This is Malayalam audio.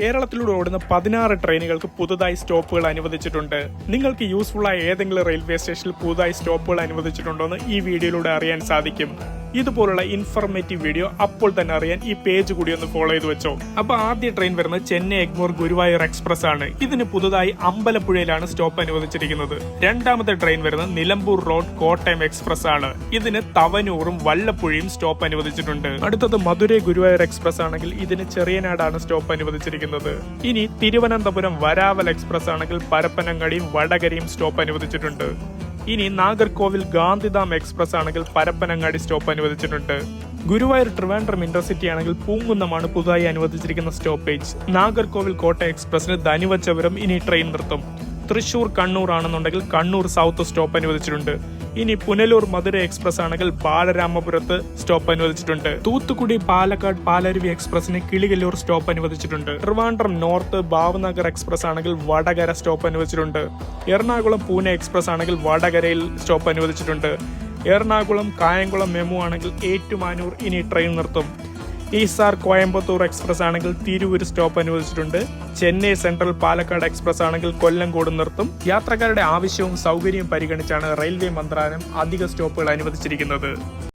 കേരളത്തിലൂടെ ഓടുന്ന പതിനാറ് ട്രെയിനുകൾക്ക് പുതുതായി സ്റ്റോപ്പുകൾ അനുവദിച്ചിട്ടുണ്ട്. നിങ്ങൾക്ക് യൂസ്ഫുൾ ആയ ഏതെങ്കിലും റെയിൽവേ സ്റ്റേഷനിൽ പുതുതായി സ്റ്റോപ്പുകൾ അനുവദിച്ചിട്ടുണ്ടോ എന്ന് ഈ വീഡിയോയിലൂടെ അറിയാൻ സാധിക്കും. ഇതുപോലുള്ള ഇൻഫർമേറ്റീവ് വീഡിയോ അപ്പോൾ തന്നെ അറിയാൻ ഈ പേജ് കൂടി ഒന്ന് ഫോളോ ചെയ്ത് വെച്ചോ. അപ്പൊ ആദ്യ ട്രെയിൻ വരുന്നത് ചെന്നൈ എഗ്മോർ ഗുരുവായൂർ എക്സ്പ്രസ് ആണ്. ഇതിന് പുതുതായി അമ്പലപ്പുഴയിലാണ് സ്റ്റോപ്പ് അനുവദിച്ചിരിക്കുന്നത്. രണ്ടാമത്തെ ട്രെയിൻ വരുന്നത് നിലമ്പൂർ റോഡ് കോട്ടയം എക്സ്പ്രസ് ആണ്. ഇതിന് തവനൂറും വല്ലപ്പുഴയും സ്റ്റോപ്പ് അനുവദിച്ചിട്ടുണ്ട്. അടുത്തത് മധുരൈ ഗുരുവായൂർ എക്സ്പ്രസ് ആണെങ്കിൽ ഇതിന് ചെറിയനാടാണ് സ്റ്റോപ്പ് അനുവദിച്ചിരിക്കുന്നത്. ഇനി തിരുവനന്തപുരം വരാവൽ എക്സ്പ്രസ് ആണെങ്കിൽ പരപ്പനങ്ങാടിയും വടകരയും സ്റ്റോപ്പ് അനുവദിച്ചിട്ടുണ്ട്. ഇനി നാഗർകോവിൽ ഗാന്ധിധാം എക്സ്പ്രസ് ആണെങ്കിൽ പരപ്പനങ്ങാടി സ്റ്റോപ്പ് അനുവദിച്ചിട്ടുണ്ട്. ഗുരുവായൂർ ട്രിവാൻഡ്രം ഇന്റർസിറ്റി ആണെങ്കിൽ പൂങ്കുന്നമാണ് പുതുതായി അനുവദിച്ചിരിക്കുന്ന സ്റ്റോപ്പേജ്. നാഗർകോവിൽ കോട്ട എക്സ്പ്രസിന് ധനുവച്ചവരും ഇനി ട്രെയിൻ നിർത്തും. തൃശൂർ കണ്ണൂർ ആണെന്നുണ്ടെങ്കിൽ കണ്ണൂർ സൗത്ത് സ്റ്റോപ്പ് അനുവദിച്ചിട്ടുണ്ട്. ഇനി പുനലൂർ മധുര എക്സ്പ്രസ് ആണെങ്കിൽ ബാലരാമപുരത്ത് സ്റ്റോപ്പ് അനുവദിച്ചിട്ടുണ്ട്. തൂത്തുക്കുടി പാലക്കാട് പാലരുവി എക്സ്പ്രസിന് കിളികല്ലൂർ സ്റ്റോപ്പ് അനുവദിച്ചിട്ടുണ്ട്. ട്രിവാൻഡ്രം നോർത്ത് ഭാവനഗർ എക്സ്പ്രസ് ആണെങ്കിൽ വടകര സ്റ്റോപ്പ് അനുവദിച്ചിട്ടുണ്ട്. എറണാകുളം പൂനെ എക്സ്പ്രസ് ആണെങ്കിൽ വടകരയിൽ സ്റ്റോപ്പ് അനുവദിച്ചിട്ടുണ്ട്. എറണാകുളം കായംകുളം മെമു ആണെങ്കിൽ ഏറ്റുമാനൂർ ഇനി ട്രെയിൻ നിർത്തും. ഈസാർ കോയമ്പത്തൂർ എക്സ്പ്രസ് ആണെങ്കിൽ തിരൂർ സ്റ്റോപ്പ് അനുവദിച്ചിട്ടുണ്ട്. ചെന്നൈ സെൻട്രൽ പാലക്കാട് എക്സ്പ്രസ് ആണെങ്കിൽ കൊല്ലങ്കോട് നിർത്തും. യാത്രക്കാരുടെ ആവശ്യവും സൗകര്യവും പരിഗണിച്ചാണ് റെയിൽവേ മന്ത്രാലയം അധിക സ്റ്റോപ്പുകൾ അനുവദിച്ചിരിക്കുന്നത്.